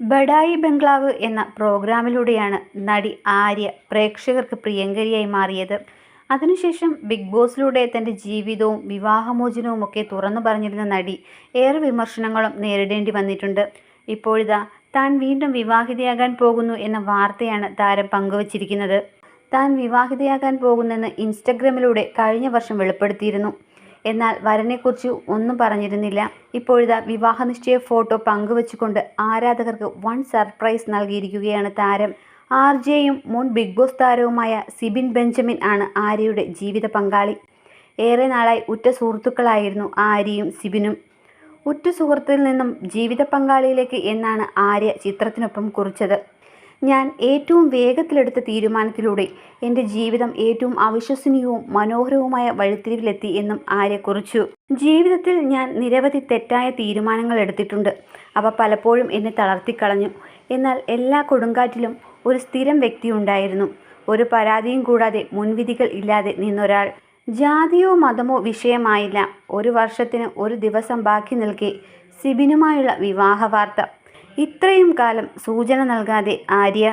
ബഡായി ബംഗ്ലാവ് എന്ന പ്രോഗ്രാമിലൂടെയാണ് നടി ആര്യ പ്രേക്ഷകർക്ക് പ്രിയങ്കരിയായി മാറിയത്. അതിനുശേഷം ബിഗ് ബോസിലൂടെ തന്റെ ജീവിതവും വിവാഹമോചനവും ഒക്കെ തുറന്നു പറഞ്ഞിരുന്ന നടി ഏറെ വിമർശനങ്ങളും നേരിടേണ്ടി വന്നിട്ടുണ്ട്. ഇപ്പോഴിതാ താൻ വീണ്ടും വിവാഹിതയാകാൻ പോകുന്നു എന്ന വാർത്തയാണ് താരം പങ്കുവച്ചിരിക്കുന്നത്. താൻ വിവാഹിതയാകാൻ പോകുന്നെന്ന് ഇൻസ്റ്റഗ്രാമിലൂടെ കഴിഞ്ഞ വർഷം വെളിപ്പെടുത്തിയിരുന്നു. എന്നാൽ വരനെക്കുറിച്ച് ഒന്നും പറഞ്ഞിരുന്നില്ല. ഇപ്പോഴിതാ വിവാഹനിശ്ചയ ഫോട്ടോ പങ്കുവച്ചുകൊണ്ട് ആരാധകർക്ക് വൺ സർപ്രൈസ് നൽകിയിരിക്കുകയാണ് താരം. ആർ ജെയും മുൻ ബിഗ് ബോസ് താരവുമായ സിബിൻ ബെഞ്ചമിൻ ആണ് ആര്യയുടെ ജീവിത പങ്കാളി. ഏറെ നാളായി ഉറ്റ സുഹൃത്തുക്കളായിരുന്നു ആര്യയും സിബിനും. ഉറ്റ സുഹൃത്തിൽ നിന്നും ജീവിത പങ്കാളിയിലേക്ക് എന്നാണ് ആര്യ ചിത്രത്തിനൊപ്പം കുറിച്ചത്. ഞാൻ ഏറ്റവും വേഗത്തിലെടുത്ത തീരുമാനത്തിലൂടെ എന്റെ ജീവിതം ഏറ്റവും അവിശ്വസനീയവും മനോഹരവുമായ വഴിത്തിരിവിലെത്തി എന്നും ആര്യ കുറിച്ചു. ജീവിതത്തിൽ ഞാൻ നിരവധി തെറ്റായ തീരുമാനങ്ങൾ എടുത്തിട്ടുണ്ട്. അവ പലപ്പോഴും എന്നെ തളർത്തിക്കളഞ്ഞു. എന്നാൽ എല്ലാ കൊടുങ്കാറ്റിലും ഒരു സ്ഥിരം വ്യക്തി ഉണ്ടായിരുന്നു. ഒരു പരാതിയും കൂടാതെ മുൻവിധികൾ ഇല്ലാതെ നിന്നൊരാൾ. ജാതിയോ മതമോ വിഷയമായില്ല. ഒരു വർഷത്തിന് ഒരു ദിവസം ബാക്കി നിൽക്കെ സിബിനുമായുള്ള വിവാഹ വാർത്ത ഇത്രയും കാലം സൂചന നൽകാതെ ആര്യ